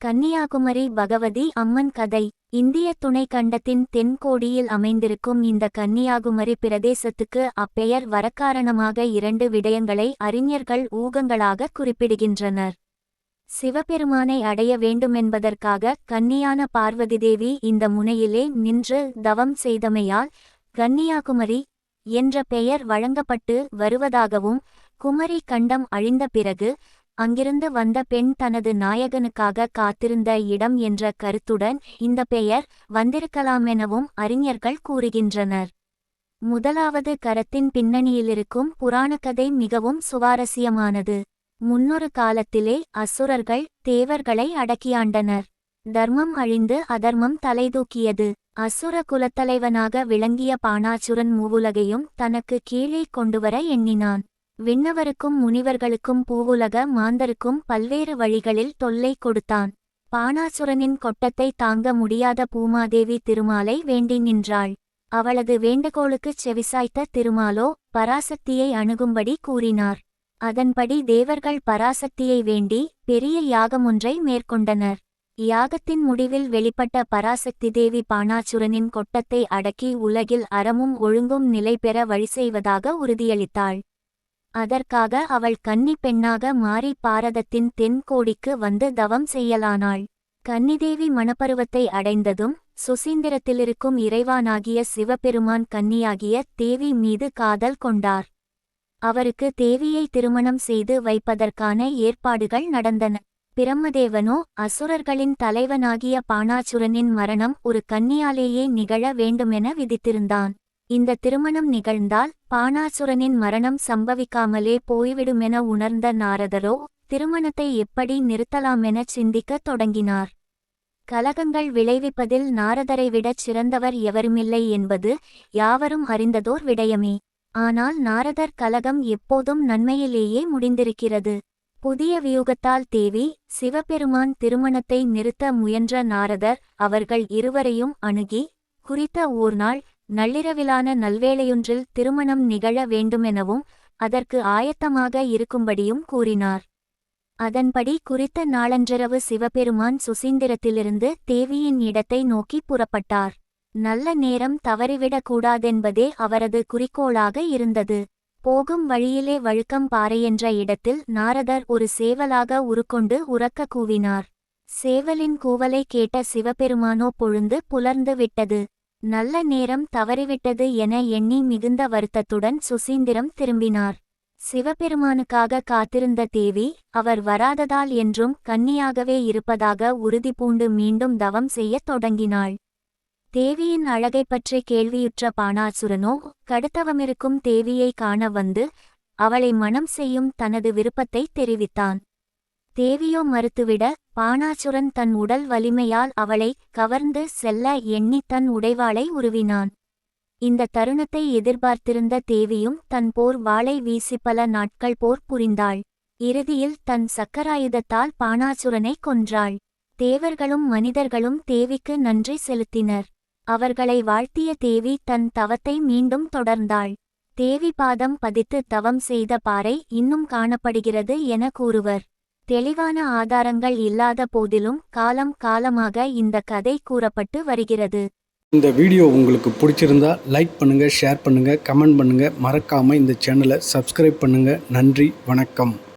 கன்னியாகுமரி பகவதி அம்மன் கதை. இந்திய துணைக்கண்டத்தின் தென்கோடியில் அமைந்திருக்கும் இந்த கன்னியாகுமரி பிரதேசத்துக்கு அப்பெயர் வரக்காரணமாக இரண்டு விடயங்களை அறிஞர்கள் ஊகங்களாக குறிப்பிடுகின்றனர். சிவபெருமானை அடைய வேண்டுமென்பதற்காக கன்னியான பார்வதி தேவி இந்த முனையிலே நின்று தவம் செய்தமையால் கன்னியாகுமரி என்ற பெயர் வழங்கப்பட்டு வருவதாகவும் குமரி கண்டம் அழிந்த பிறகு அங்கிருந்து வந்த பெண் தனது நாயகனுக்காக காத்திருந்த இடம் என்ற கருத்துடன் இந்த பெயர் வந்திருக்கலாமெனவும் அறிஞர்கள் கூறுகின்றனர். முதலாவது கரத்தின் பின்னணியிலிருக்கும் புராணக்கதை மிகவும் சுவாரஸ்யமானது. முன்னொரு காலத்திலே அசுரர்கள் தேவர்களை அடக்கியாண்டனர். தர்மம் அழிந்து அதர்மம் தலைதூக்கியது. அசுர குலத்தலைவனாக விளங்கிய பாணாச்சுரன் மூவுலகையும் தனக்கு கீழே கொண்டுவர எண்ணினான். விண்ணவருக்கும் முனிவர்களுக்கும் பூவுலக மாந்தருக்கும் பல்வேறு வழிகளில் தொல்லை கொடுத்தான். பானாசுரனின் கொட்டத்தை தாங்க முடியாத பூமாதேவி திருமாலை வேண்டி நின்றாள். அவளது வேண்டுகோளுக்குச் செவிசாய்த்த திருமாலோ பராசக்தியை அணுகும்படி கூறினார். அதன்படி தேவர்கள் பராசக்தியை வேண்டி பெரிய யாகமொன்றை மேற்கொண்டனர். யாகத்தின் முடிவில் வெளிப்பட்ட பராசக்தி தேவி பாணாசுரனின் கொட்டத்தை அடக்கி உலகில் அறமும் ஒழுங்கும் நிலை பெற வழி செய்வதாக உறுதியளித்தாள். அதற்காக அவள் கன்னி பெண்ணாக மாறி பாரதத்தின் தென்கோடிக்கு வந்து தவம் செய்யலானாள். கன்னிதேவி மணப்பருவத்தை அடைந்ததும் சுசீந்திரத்திலிருக்கும் இறைவானாகிய சிவபெருமான் கன்னியாகிய தேவி மீது காதல் கொண்டார். அவருக்கு தேவியை திருமணம் செய்து வைப்பதற்கான ஏற்பாடுகள் நடந்தன. பிரம்மதேவனோ அசுரர்களின் தலைவனாகிய பாணாசுரனின் மரணம் ஒரு கன்னியாலேயே நிகழ வேண்டுமென விதித்திருந்தான். இந்த திருமணம் நிகழ்ந்தால் பாணாசுரனின் மரணம் சம்பவிக்காமலே போய்விடுமென உணர்ந்த நாரதரோ திருமணத்தை எப்படி நிறுத்தலாமெனச் சிந்திக்கத் தொடங்கினார். கலகங்கள் விளைவிப்பதில் நாரதரை விடச் சிறந்தவர் எவருமில்லை என்பது யாவரும் அறிந்ததோர் விடயமே. ஆனால் நாரதர் கலகம் எப்போதும் நன்மையிலேயே முடிந்திருக்கிறது. புதிய வியூகத்தால் தேவி சிவபெருமான் திருமணத்தை நிறுத்த முயன்ற நாரதர் அவர்கள் இருவரையும் அணுகி குறித்த ஓர் நாள் நள்ளிரவிலான நல்வேளையொன்றில் திருமணம் நிகழ வேண்டுமெனவும் அதற்கு ஆயத்தமாக இருக்கும்படியும் கூறினார். அதன்படி குறித்த நாளன்றிரவு சிவபெருமான் சுசீந்திரத்திலிருந்து தேவியின் இடத்தை நோக்கி புறப்பட்டார். நல்ல நேரம் தவறிவிடக்கூடாதென்பதே அவரது குறிக்கோளாக இருந்தது. போகும் வழியிலே வழுக்கம் பாறை என்ற இடத்தில் நாரதர் ஒரு சேவலாக உருக்கொண்டு உறக்க கூவினார். சேவலின் கூவலை கேட்ட சிவபெருமானோ பொழுந்து புலர்ந்து விட்டது. நல்ல நேரம் தவறிவிட்டது என எண்ணி மிகுந்த வருத்தத்துடன் சுசீந்திரம் திரும்பினார். சிவபெருமானுக்காக காத்திருந்த தேவி அவர் வராததால் என்றும் கன்னியாகவே இருப்பதாக உறுதி பூண்டு மீண்டும் தவம் செய்யத் தொடங்கினாள். தேவியின் அழகைப் பற்றி கேள்வியுற்ற பாணாசுரனோ கடுத்தவமிருக்கும் தேவியை காண வந்து அவளை மணம் செய்யும் தனது விருப்பத்தை தெரிவித்தான். தேவியோ மறுத்துவிட பாணாசுரன் தன் உடல் வலிமையால் அவளை கவர்ந்து செல்ல எண்ணி தன் உடைவாளை உருவினான். இந்த தருணத்தை எதிர்பார்த்திருந்த தேவியும் தன் போர் வாளை வீசி பல நாட்கள் போர் புரிந்தாள். இறுதியில் தன் சக்கராயுதத்தால் பாணாசுரனை கொன்றாள். தேவர்களும் மனிதர்களும் தேவிக்கு நன்றி செலுத்தினர். அவர்களை வாழ்த்திய தேவி தன் தவத்தை மீண்டும் தொடர்ந்தாள். தேவி பாதம் பதித்து தவம் செய்த பாறை இன்னும் காணப்படுகிறது என கூறுவர். தெளிவான ஆதாரங்கள் இல்லாத போதிலும் காலம் காலமாக இந்த கதை கூறப்பட்டு வருகிறது. இந்த வீடியோ உங்களுக்கு பிடிச்சிருந்தா லைக் பண்ணுங்கள் ஷேர் பண்ணுங்கள் கமெண்ட் பண்ணுங்கள் மறக்காமல் இந்த சேனலை சப்ஸ்கிரைப் பண்ணுங்கள் நன்றி வணக்கம்.